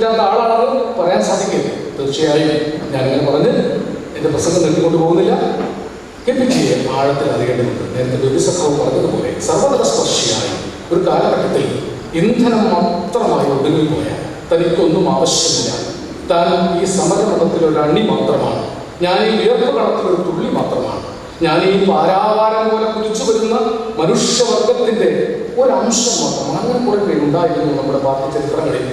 ഇല്ലാത്ത ആളാണെന്ന് പറയാൻ സാധിക്കില്ല. തീർച്ചയായും ഞാനിങ്ങനെ പറഞ്ഞ് എന്റെ പ്രസംഗം നിർത്തിക്കൊണ്ട് പോകുന്നില്ല. ജിയെ ആഴത്തിൽ അറിയേണ്ടതുണ്ട്. നേരത്തെ ബിബിസഖാവ് പറഞ്ഞതുപോലെ സർവതല സ്പർശിയായി ഒരു കാലഘട്ടത്തിൽ ഇന്ധനം മാത്രമായി ഒടുങ്ങിപ്പോയ തനിക്കൊന്നും ആവശ്യമില്ല. താൻ ഈ സമരപഥത്തിലൊരു ഒരു അണി മാത്രമാണ്. ഞാൻ ഈ വിയർപ്പ് കണത്തിൽ ഒരു തുള്ളി മാത്രമാണ്. ഞാൻ ഈ പാരാവാരം പോലെ കുതിച്ചു വരുന്ന മനുഷ്യവർഗത്തിന്റെ ഒരംശം മാത്രമാണ്. അങ്ങനെ കുറെ പേരുണ്ടായിരുന്നു നമ്മുടെ ബാക്കി ചരിത്രങ്ങളിൽ.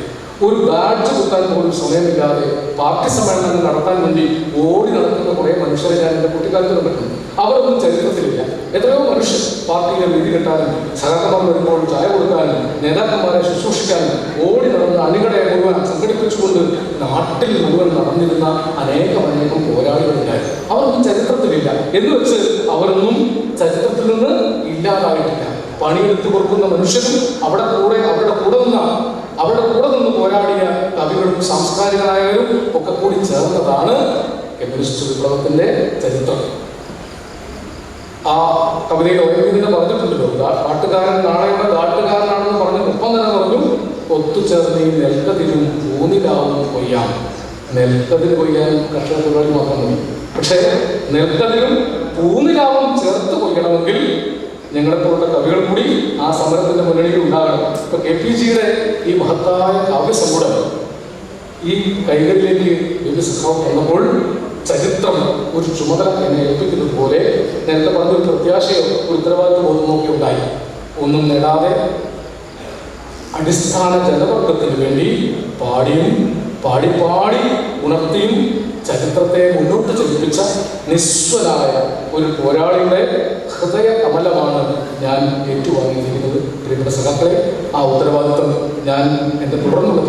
ഒരു ബാഡ്ജ് കുത്താൻ പോലും സമയമില്ലാതെ പാർട്ടി സമ്മേളനങ്ങൾ നടത്താൻ വേണ്ടി ഓടി നടക്കുന്ന കുറേ മനുഷ്യരെ ഞാൻ എന്റെ കുട്ടിക്കാലത്ത് കണ്ടിട്ടുണ്ട്. അവരൊന്നും ചരിത്രത്തിലില്ല. എത്രയോ മനുഷ്യർ പാർട്ടിയിലെ വിധി കെട്ടാനും സഹകരണം വരുമ്പോൾ ചായ കൊടുക്കാനും നേതാക്കന്മാരെ ശുശ്രൂഷിക്കാനും ഓടി നടന്ന് അണികളെ മുഴുവൻ സംഘടിപ്പിച്ചുകൊണ്ട് നാട്ടിൽ മുഴുവൻ നടന്നിരുന്ന അനേകം അനേകം പോരാളികളുണ്ടായിരുന്നു അവരൊന്നും ചരിത്രത്തിലില്ല. എന്ന് വെച്ച് അവരൊന്നും ചരിത്രത്തിൽ നിന്ന് ഇല്ലാതായിട്ടില്ല. പണിയെടുത്തു കൊടുക്കുന്ന മനുഷ്യരും അവിടെ കൂടെ അവരുടെ കൂടെ നിന്ന അവരുടെ കൂടെ നിന്ന് പോരാടിയ കവികളും സാംസ്കാരിക നായകരും ഒക്കെ കൂടി ചേർന്നതാണ് കമ്മ്യൂണിസ്റ്റ് വിപ്ലവത്തിന്റെ ചരിത്രം. ആ കവിതയിൽ ഓരോന്നിനെ പറഞ്ഞിട്ടുണ്ടല്ലോ. "ഗാ- കാട്ടുകാരൻ നാളെയുടെ കാട്ടുകാരനാണെന്ന് പറഞ്ഞു ഒപ്പം തന്നെ പറഞ്ഞു. ഒത്തുചേർന്ന് ഈ നെൽക്കതിരും ഊന്നിലാവും കൊയ്യാം നെൽക്കതിൽ കൊയ്യാൻ കർഷക തൊഴിലാളി മാത്രം മതി. പക്ഷേ നെൽക്കതിരും പൂന്നിലാവും ചേർത്ത് കൊയ്യണമെങ്കിൽ ഞങ്ങളെ പോലുള്ള കവികൾ കൂടി ആ സമരത്തിന്റെ മുന്നണിയിൽ ഉണ്ടാകണം. ഇപ്പൊ കെ പി ജിയുടെ ഈ മഹത്തായ കാവ്യസംഗൂഢം ഈ കൈകളിലേക്ക് വിഭസഭം വന്നപ്പോൾ ചരിത്രം ഒരു ചുമതല എന്നെ ഏൽപ്പിക്കുന്നത് പോലെ നേരത്തെ പറഞ്ഞ ഒരു പ്രത്യാശയോ ഒരു ഉത്തരവാദിത്വ ബോധമോ ഉണ്ടായി ഒന്നും നേടാതെ അടിസ്ഥാന ജനവർഗത്തിന് വേണ്ടി പാടിയും പാടി പാടി ഉണർത്തിയും ചരിത്രത്തെ മുന്നോട്ട് ചലിപ്പിച്ച നിസ്വലായ ഒരു പോരാളിയുടെ ഹൃദയ കമലമാണ് ഞാൻ ഏറ്റുവാങ്ങിയിരിക്കുന്നത്. പ്രിയപ്പെട്ട സഖാക്കളെ ആ ഉത്തരവാദിത്വം ഞാൻ എന്റെ തുടർന്നുള്ള